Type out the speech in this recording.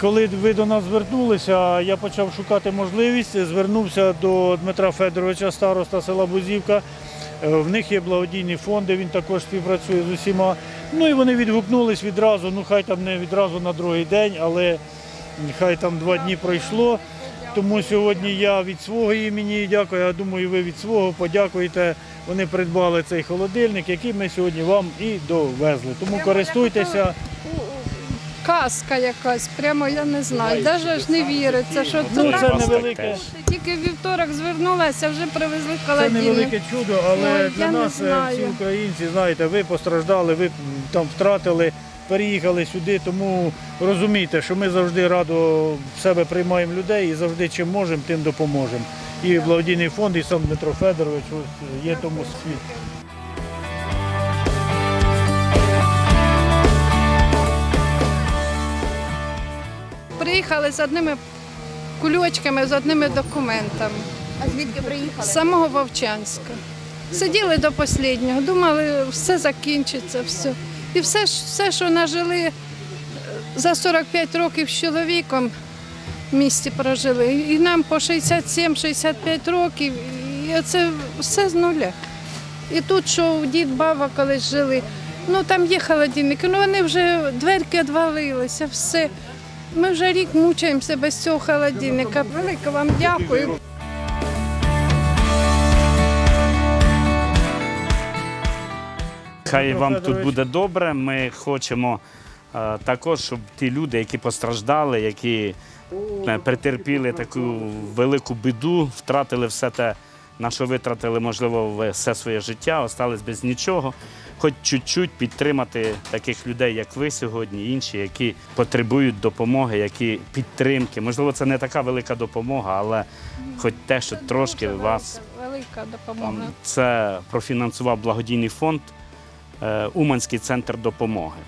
Коли ви до нас звернулися, я почав шукати можливість, звернувся до Дмитра Федоровича, староста села Бузівка. Е, В них є благодійні фонди, він також співпрацює з усіма. Ну і вони відгукнулись відразу, ну хай там не відразу на другий день, але хай там два дні пройшло. Тому сьогодні я від свого імені дякую, я думаю, ви від свого подякуєте. Вони придбали цей холодильник, який ми сьогодні вам і довезли. Тому користуйтеся. Казка якась, прямо я не знаю. Навіть ж не віриться, що Ну, це це так. невелике. Тільки вівторок звернулася, вже привезли Це холодильник. невелике чудо, але Ой, для не нас е, знаю. всі українці, знаєте, ви постраждали, ви там втратили, переїхали сюди. Тому розумійте, що ми завжди радо в себе приймаємо людей і завжди чим можемо, тим допоможемо. І благодійний фонд, і сам Дмитро Федорович ось є тому світ. Приїхали з одними кульочками, з одними документами. А звідки З самого Вовчанська. Сиділи до останнього, думали, все закінчиться, все. І все, все, що нажили е, за 45 років з чоловіком в місті прожили. І нам по 67-65 років, і це все з нуля. І тут, що дід баба колись жили, ну там є холодильники, ну вони вже дверки відвалилися, все. Ми вже рік мучаємося без цього холодильника. Велике вам дякую. Хай вам тут буде добре. Ми хочемо е, також, щоб ті люди, які постраждали, які е, претерпіли таку велику біду, втратили все те, на що витратили, можливо, все своє життя, остались без нічого. Хоч чуть-чуть підтримати таких людей, як ви сьогодні, інші, які потребують допомоги, які підтримки. Можливо, це не така велика допомога, але хоч те, що трошки Дуже вас велика допомога. це профінансував благодійний фонд е, Уманський центр допомоги.